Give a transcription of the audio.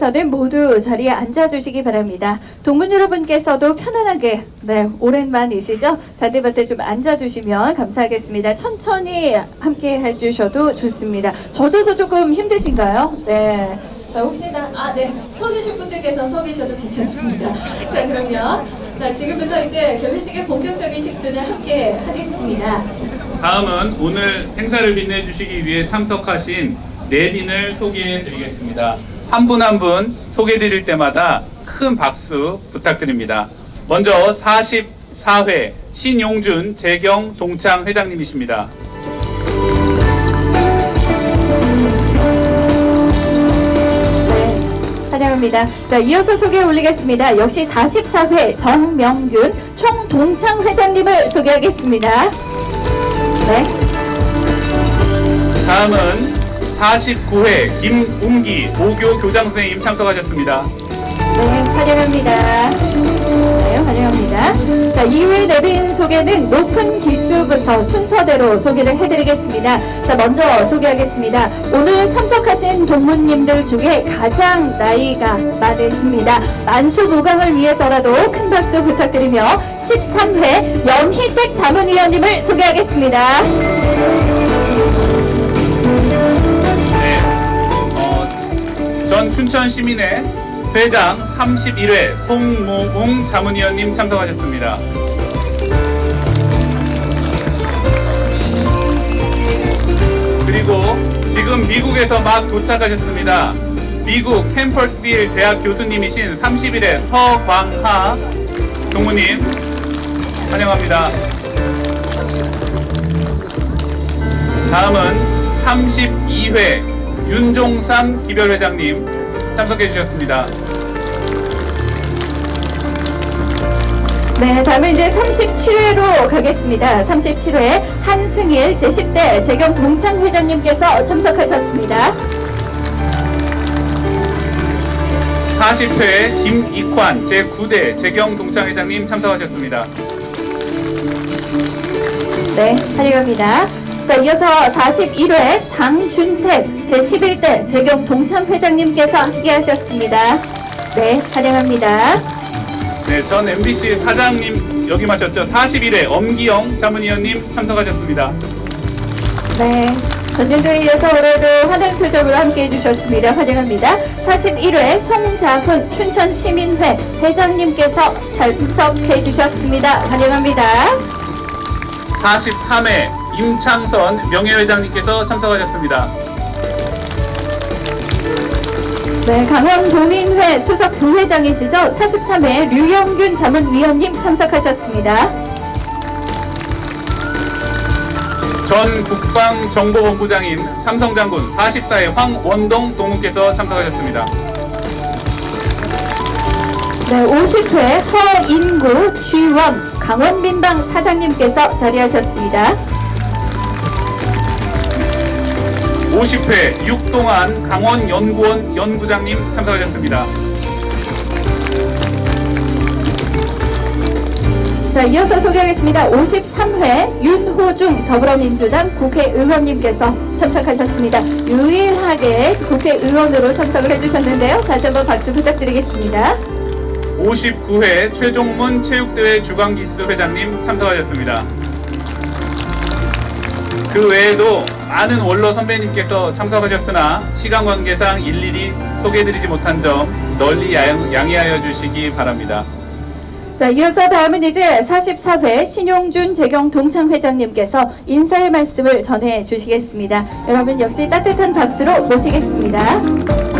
서는 모두 자리에 앉아주시기 바랍니다. 동문 여러분께서도 편안하게 네 오랜만이시죠? 잔디밭에 좀 앉아주시면 감사하겠습니다. 천천히 함께 해주셔도 좋습니다. 젖어서 조금 힘드신가요? 네. 자 혹시나 아네서 계신 분들께서 서 계셔도 괜찮습니다. 자 그러면 자 지금부터 이제 결혼식의 본격적인 식수를 함께 하겠습니다. 다음은 오늘 행사를 빛내주시기 위해 참석하신 네빈을 소개해 드리겠습니다. 한 분 한 분 소개해 드릴 때마다 큰 박수 부탁드립니다. 먼저 44회 신용준 재경 동창 회장님이십니다. 네, 환영합니다. 자, 이어서 소개 올리겠습니다. 역시 44회 정명균 총동창 회장님을 소개하겠습니다. 네, 다음은 49회 김웅기 모교 교장 선생님 참석하셨습니다. 네, 환영합니다. 네, 환영합니다. 자, 이후에 내빈 소개는 높은 기수부터 순서대로 소개를 해드리겠습니다. 자, 먼저 소개하겠습니다. 오늘 참석하신 동무님들 중에 가장 나이가 많으십니다. 만수무강을 위해서라도 큰 박수 부탁드리며 13회 염희택 자문위원님을 소개하겠습니다. 전 춘천 시민회 회장 31회 송모웅 자문위원님 참석하셨습니다. 그리고 지금 미국에서 막 도착하셨습니다. 미국 캠퍼스빌 대학 교수님이신 31회 서광하 동무님 환영합니다. 다음은 32회 윤종삼 기별회장님 참석해 주셨습니다. 네, 다음은 이제 37회로 가겠습니다. 37회 한승일 제10대 재경 동창 회장님께서 참석하셨습니다. 40회 김익환 제9대 재경 동창 회장님 참석하셨습니다. 네, 환영합니다. 자, 이어서 41회 장준택 제11대 재경 동창 회장님께서 함께 하셨습니다. 네, 환영합니다. 네, 전 MBC 사장님 역임하셨죠. 41회 엄기영 자문위원님 참석하셨습니다. 네. 전년도에 이어서 올해도 환한 표정으로 함께 해주셨습니다. 환영합니다. 41회 송자훈 춘천시민회 회장님께서 참석해 주셨습니다. 환영합니다. 43회 임창선 명예회장님께서 참석하셨습니다. 네, 강원도민회 수석 부회장이시죠? 43회 류영균 자문위원님 참석하셨습니다. 전 국방정보본부장인 삼성장군 44회 황원동 동무께서 참석하셨습니다. 네, 50회 허인구 쥐원 강원민방 사장님께서 자리하셨습니다. 50회 육동안 강원연구원 연구장님 참석하셨습니다. 자, 이어서 소개하겠습니다. 53회 윤호중 더불어민주당 국회의원님께서 참석하셨습니다. 유일하게 국회의원으로 참석을 해주셨는데요. 다시 한번 박수 부탁드리겠습니다. 59회 최종문 체육대회 주광기수 회장님 참석하셨습니다. 그 외에도 많은 원로 선배님께서 참석하셨으나 시간 관계상 일일이 소개해드리지 못한 점 널리 양- 양해하여 주시기 바랍니다. 자, 이어서 다음은 이제 44회 신용준 재경 동창 회장님께서 인사의 말씀을 전해 주시겠습니다. 여러분 역시 따뜻한 박수로 모시겠습니다.